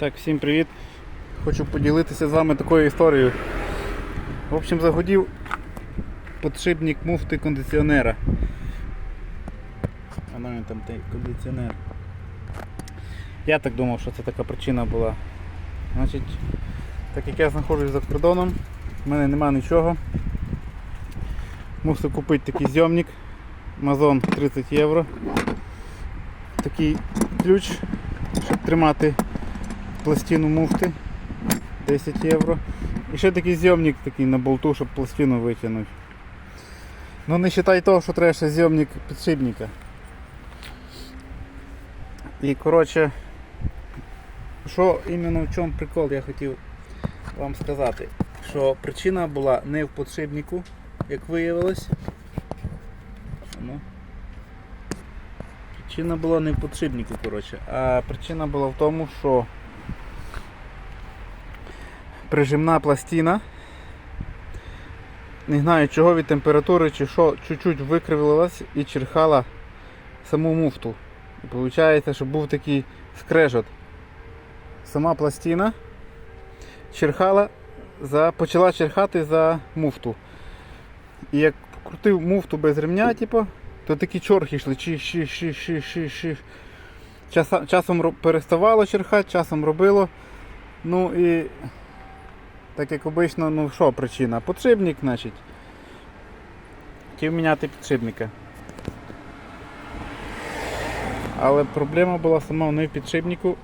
Так, всім привіт. Хочу поділитися з вами такою історією. В общем, загодів подшипник муфти кондиціонера. А ну він там той кондиціонер. Я так думав, що це така причина була. Значить, так як я знаходжусь за кордоном, в мене нема нічого. Мусив купити такий зйомник. Amazon 30 євро. Такий ключ, щоб тримати пластину муфти 10 євро. І ще такий зйомник такий на болту, щоб пластину витягнути. Ну не вважай того, що треба ще зйомник підшипника. І коротше, що іменно в чому прикол я хотів вам сказати, що причина була не в подшипнику, як виявилось. Ну. Причина була не в подшипнику, коротше, а причина була в тому, що прижимна пластина, не знаю чого від температури чи що, чуть-чуть викривилась і черхала саму муфту. І виходить, що був такий скрежет. Сама пластина черхала, за, почала черхати за муфту. І як крутив муфту без ремня, типу, то такі чорхи йшли. Чи, ші, ші, ші, ші, ші. Часа- Часом переставало черхати, часом робило. Ну і так як обично, ну що причина? Подшипник, значить. Хотів міняти підшипника. Але проблема була сама не в підшипнику,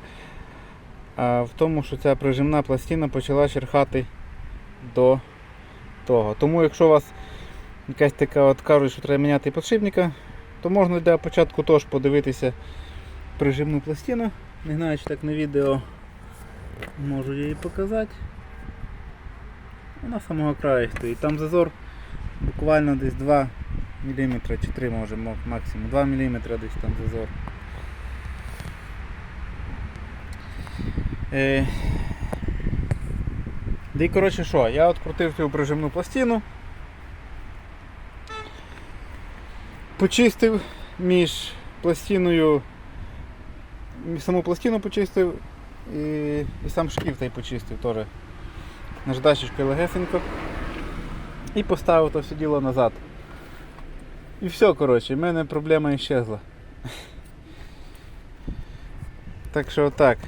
а в тому, що ця прижимна пластина почала черхати до того. Тому якщо у вас якась така от кажуть, що треба міняти підшипника, то можна для початку теж подивитися прижимну пластину. Не знаю, чи так на відео можу її показати. Вона з самого краю стоїть. Там зазор буквально десь 2 мм чи 3 може максимум. 2 мм десь там зазор. Е... Да і коротше що, я открутив цю прижимну пластину. Почистив між пластиною, саму пластину почистив і, і сам шків той почистив теж наждачечкою легесенько. І поставив то все діло назад. І все, коротше, в мене проблема іщезла. Так що так.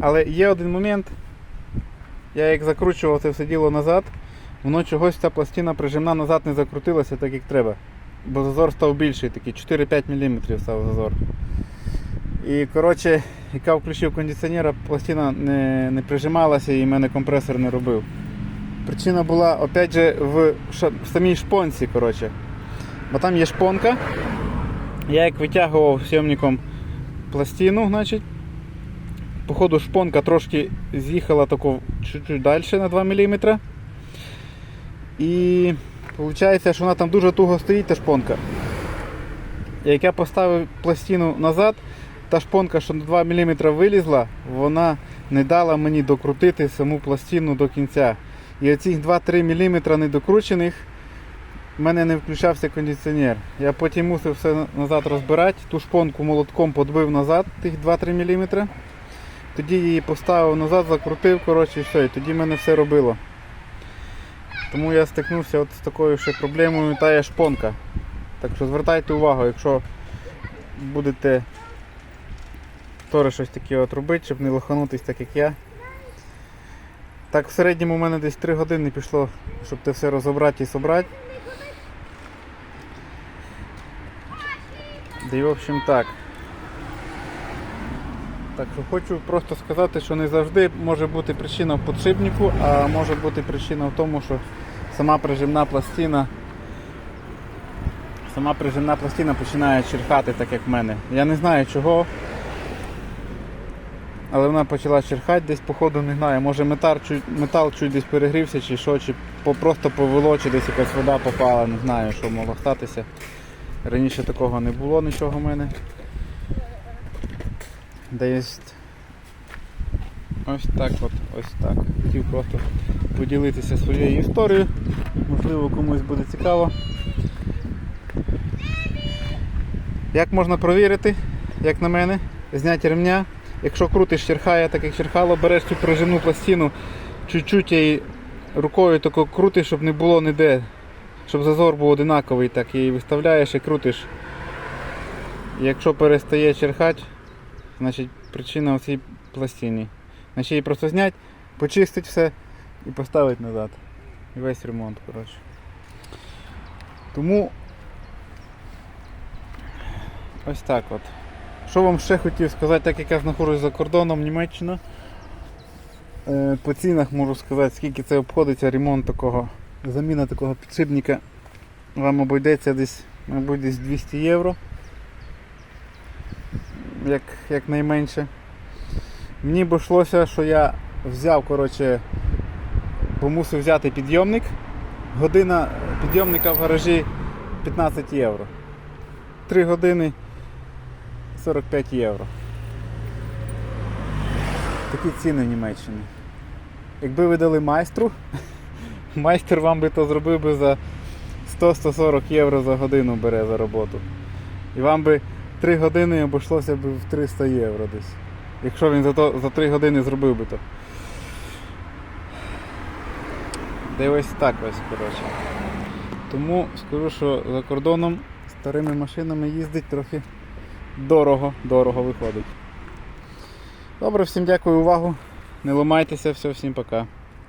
Але є один момент. Я як закручував це все діло назад, воно чогось ця пластина прижимна назад не закрутилася так як треба. Бо зазор став більший, такий 4-5 мм став зазор. І коротше, яка включив кондиціонера, пластина не, не прижималася і в мене компресор не робив. Причина була опять же в, в самій шпонці. коротше. Бо там є шпонка. Я як витягував сйомником пластину, значить, походу шпонка трошки з'їхала тако чуть-чуть далі на 2 мм. І виходить, що вона там дуже туго стоїть, та шпонка. Як я поставив пластину назад, та шпонка, що на 2 мм вилізла, вона не дала мені докрутити саму пластину до кінця. І оцих 2-3 мм недокручених в мене не включався кондиціонер. Я потім мусив все назад розбирати, ту шпонку молотком подбив назад, тих 2-3 мм. Тоді її поставив назад, закрутив, коротше, і все, і тоді мене все робило. Тому я стикнувся от з такою ще проблемою, та є шпонка. Так що звертайте увагу, якщо будете теж щось таке от робити, щоб не лоханутись так як я. Так в середньому у мене десь 3 години пішло, щоб це все розібрати і собрати. Да і в общем так. Так що хочу просто сказати, що не завжди може бути причина в подшипнику, а може бути причина в тому, що сама прижимна пластина сама прижимна пластина починає черхати, так як в мене. Я не знаю чого. Але вона почала черхати десь, походу, не знаю, може метал чуть, метал чуть десь перегрівся чи що, чи просто повело, чи десь якась вода попала, не знаю, що могло статися. Раніше такого не було нічого в мене. Десь ось так от, ось так. Хотів просто поділитися своєю історією. Можливо комусь буде цікаво. Як можна провірити, як на мене, зняти ремня, якщо крутиш черхає, так як черхало, береш цю прижимну пластину, чуть-чуть її рукою тако крутиш, щоб не було ніде, щоб зазор був одинаковий, так і виставляєш і крутиш. Якщо перестає черхати, значить причина в цій пластині. Значить її просто зняти, почистити все і поставити назад. І весь ремонт, коротше. Тому ось так от. Що вам ще хотів сказати, так як я знаходжусь за кордоном Німеччина. Е, По цінах можу сказати, скільки це обходиться ремонт такого, заміна такого підшипника. Вам обійдеться десь, мабуть, десь 200 євро. Як, як найменше. Мені б йшлося, що я взяв, коротше, бо мусив взяти підйомник. Година підйомника в гаражі 15 євро. 3 години 45 євро. Такі ціни в Німеччині. Якби ви дали майстру, майстер вам би то зробив би за 100-140 євро за годину бере за роботу. І вам би 3 години обійшлося б в 300 євро десь. Якщо він за, то, за 3 години зробив би то. Де ось так ось, коротше. Тому скажу, що за кордоном старими машинами їздить трохи дорого, дорого виходить. Добре, всім дякую увагу. Не ламайтеся, все, всім пока.